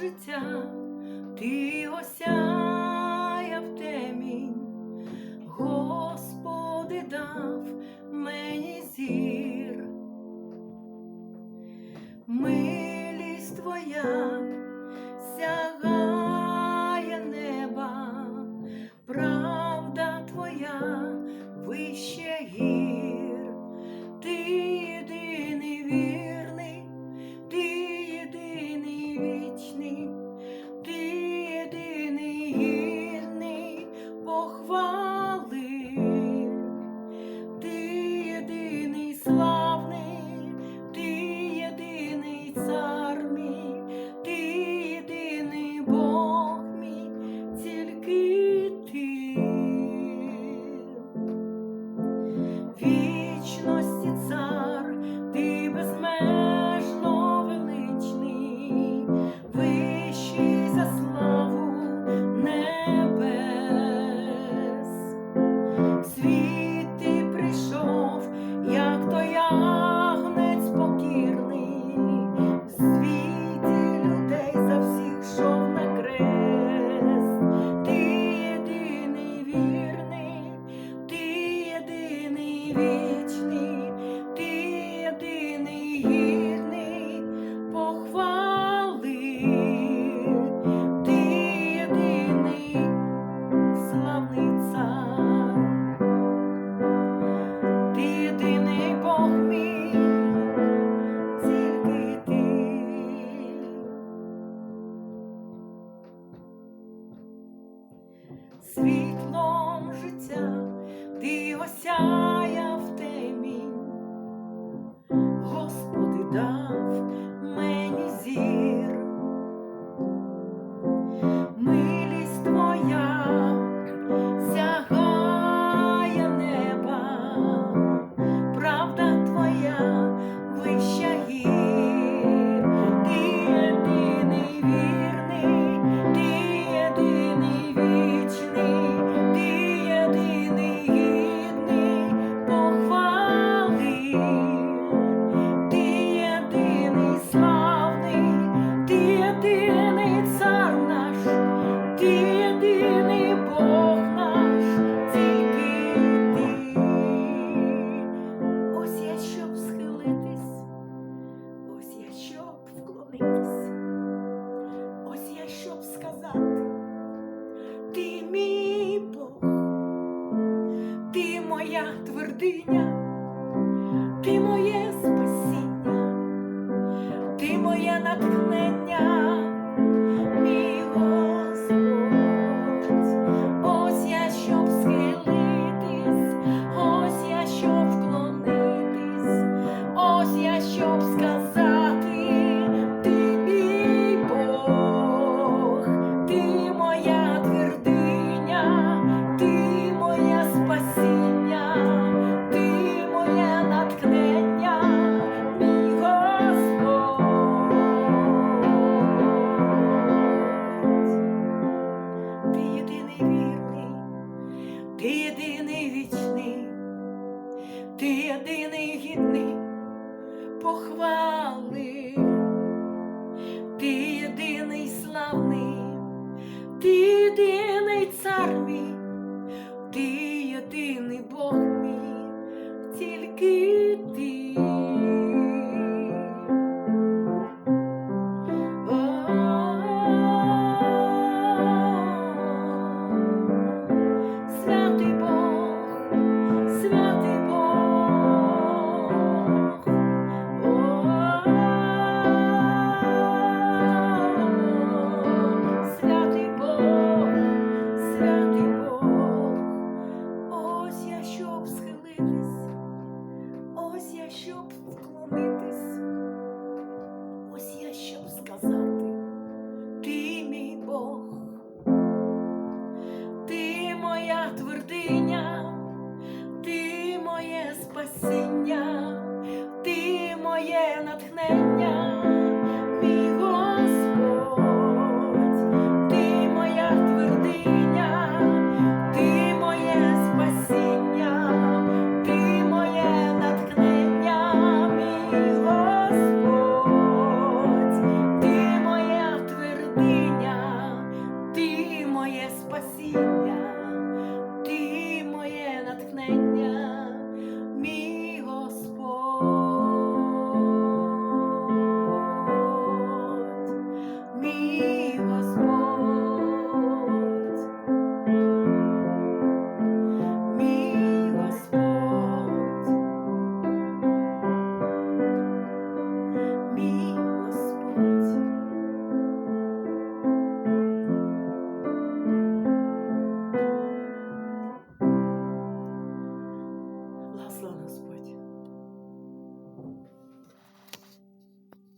життя, ти в темінь, Господи дав мені зір, милість твоя сяга. sleep. 想。твердиня, ти моє спасіння, ти моє натхнення. похвали, ти єдиний славний, ти єдиний цар мій, ти єдиний Бог мій, тільки ти.